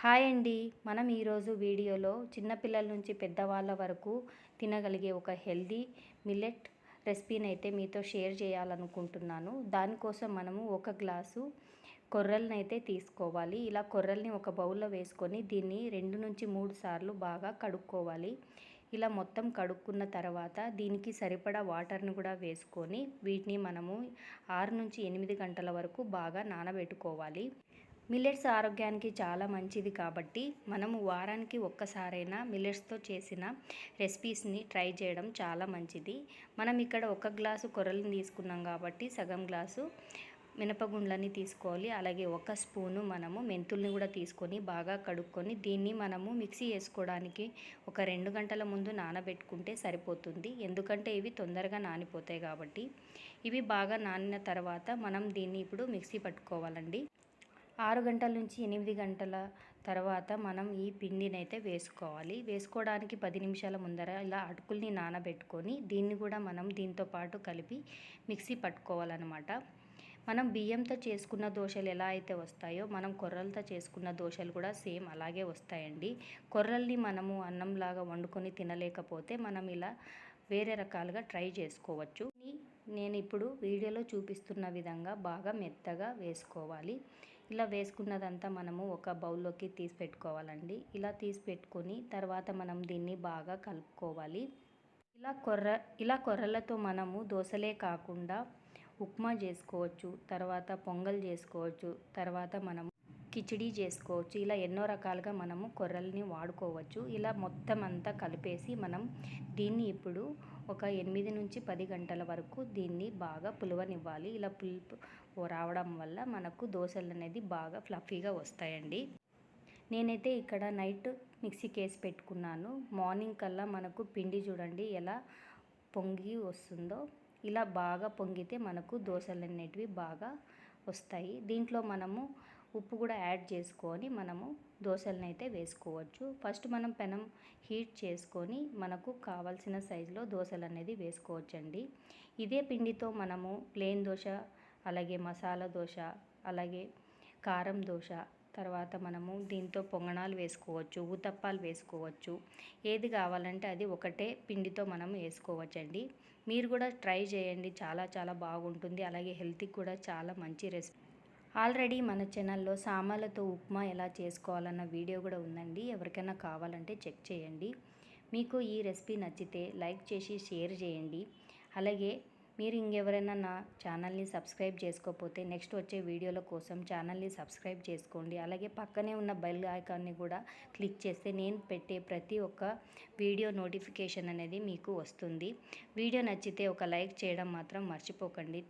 Hi అండి. మనం ఈరోజు వీడియోలో చిన్నపిల్లల నుంచి పెద్దవాళ్ళ వరకు తినగలిగే ఒక హెల్దీ మిల్లెట్ రెసిపీని అయితే మీతో షేర్ చేయాలనుకుంటున్నాను. దానికోసం మనము ఒక గ్లాసు కొర్రల్ని అయితే తీసుకోవాలి. ఇలా కొర్రల్ని ఒక బౌల్లో వేసుకొని దీన్ని రెండు నుంచి మూడు సార్లు బాగా కడుక్కోవాలి. ఇలా మొత్తం కడుక్కున్న తర్వాత దీనికి సరిపడా వాటర్ని కూడా వేసుకొని వీటిని మనము ఆరు నుంచి ఎనిమిది గంటల వరకు బాగా నానబెట్టుకోవాలి. మిల్లెట్స్ ఆరోగ్యానికి చాలా మంచిది కాబట్టి మనము వారానికి ఒక్కసారైనా మిల్లెట్స్తో చేసిన రెసిపీస్ని ట్రై చేయడం చాలా మంచిది. మనం ఇక్కడ ఒక గ్లాసు కొర్రలను తీసుకున్నాం కాబట్టి సగం గ్లాసు మినపగుండ్లని తీసుకోవాలి. అలాగే ఒక స్పూను మనము మెంతుల్ని కూడా తీసుకొని బాగా కడుక్కొని దీన్ని మనము మిక్సీ వేసుకోవడానికి ఒక రెండు గంటల ముందు నానబెట్టుకుంటే సరిపోతుంది. ఎందుకంటే ఇవి తొందరగా నానిపోతాయి కాబట్టి. ఇవి బాగా నానిన తర్వాత మనం దీన్ని ఇప్పుడు మిక్సీ పట్టుకోవాలండి. ఆరు గంటల నుంచి ఎనిమిది గంటల తర్వాత మనం ఈ పిండిని అయితే వేసుకోవాలి. వేసుకోవడానికి పది నిమిషాల ముందర ఇలా అటుకుల్ని నానబెట్టుకొని దీన్ని కూడా మనం దీంతో పాటు కలిపి మిక్సీ పట్టుకోవాలన్నమాట. మనం బియ్యంతో చేసుకున్న దోశలు ఎలా అయితే వస్తాయో మనం కొర్రలతో చేసుకున్న దోశలు కూడా సేమ్ అలాగే వస్తాయండి. కొర్రల్ని మనము అన్నంలాగా వండుకొని తినలేకపోతే మనం ఇలా వేరే రకాలుగా ట్రై చేసుకోవచ్చు. నేను ఇప్పుడు వీడియోలో చూపిస్తున్న విధంగా బాగా మెత్తగా వేసుకోవాలి. ఇలా వేసుకున్నదంతా మనము ఒక బౌల్లోకి తీసి పెట్టుకోవాలండి. ఇలా తీసి పెట్టుకొని తర్వాత మనం దీన్ని బాగా కలుపుకోవాలి. ఇలా కొర్ర ఇలా కొర్రలతో మనము దోశలే కాకుండా ఉప్మా చేసుకోవచ్చు తర్వాత పొంగల్ చేసుకోవచ్చు తర్వాత మనం కిచిడీ చేసుకోవచ్చు. ఇలా ఎన్నో రకాలుగా మనము కొర్రల్ని వాడుకోవచ్చు. ఇలా మొత్తం అంతా కలిపేసి మనం దీన్ని ఇప్పుడు ఒక ఎనిమిది నుంచి పది గంటల వరకు దీన్ని బాగా పులవనివ్వాలి. ఇలా పులుపు రావడం వల్ల మనకు దోశలు అనేది బాగా ఫ్లఫీగా వస్తాయండి. నేనైతే ఇక్కడ నైట్ మిక్సీకి వేసి పెట్టుకున్నాను. మార్నింగ్ కల్లా మనకు పిండి చూడండి ఎలా పొంగి వస్తుందో ఇలా బాగా పొంగితే మనకు దోశలు అనేటివి బాగా వస్తాయి. దీంట్లో మనము ఉప్పు కూడా యాడ్ చేసుకొని మనము దోశలను అయితే వేసుకోవచ్చు. ఫస్ట్ మనం పెనం హీట్ చేసుకొని మనకు కావాల్సిన సైజులో దోశలు అనేది వేసుకోవచ్చండి. ఇదే పిండితో మనము ప్లేన్ దోశ అలాగే మసాలా దోశ అలాగే కారం దోశ తర్వాత మనము దీంతో పొంగణాలు వేసుకోవచ్చు ఊతప్పాలు వేసుకోవచ్చు. ఏది కావాలంటే అది ఒకటే పిండితో మనం వేసుకోవచ్చండి. మీరు కూడా ట్రై చేయండి. చాలా చాలా బాగుంటుంది. అలాగే హెల్త్కి కూడా చాలా మంచి రెసిపీ. ఆల్రెడీ మన ఛానల్లో సామాలతో ఉప్మా ఎలా చేసుకోవాలన్న వీడియో కూడా ఉందండి. ఎవరికైనా కావాలంటే చెక్ చేయండి. మీకు ఈ రెసిపీ నచ్చితే లైక్ చేసి షేర్ చేయండి. అలాగే మీరు ఇంకెవరైనా నా ఛానల్ని సబ్స్క్రైబ్ చేసుకోకపోతే నెక్స్ట్ వచ్చే వీడియోల కోసం ఛానల్ని సబ్స్క్రైబ్ చేసుకోండి. అలాగే పక్కనే ఉన్న బెల్ ఐకాన్ని కూడా క్లిక్ చేస్తే నేను పెట్టే ప్రతి ఒక్క వీడియో నోటిఫికేషన్ అనేది మీకు వస్తుంది. వీడియో నచ్చితే ఒక లైక్ చేయడం మాత్రం మర్చిపోకండి.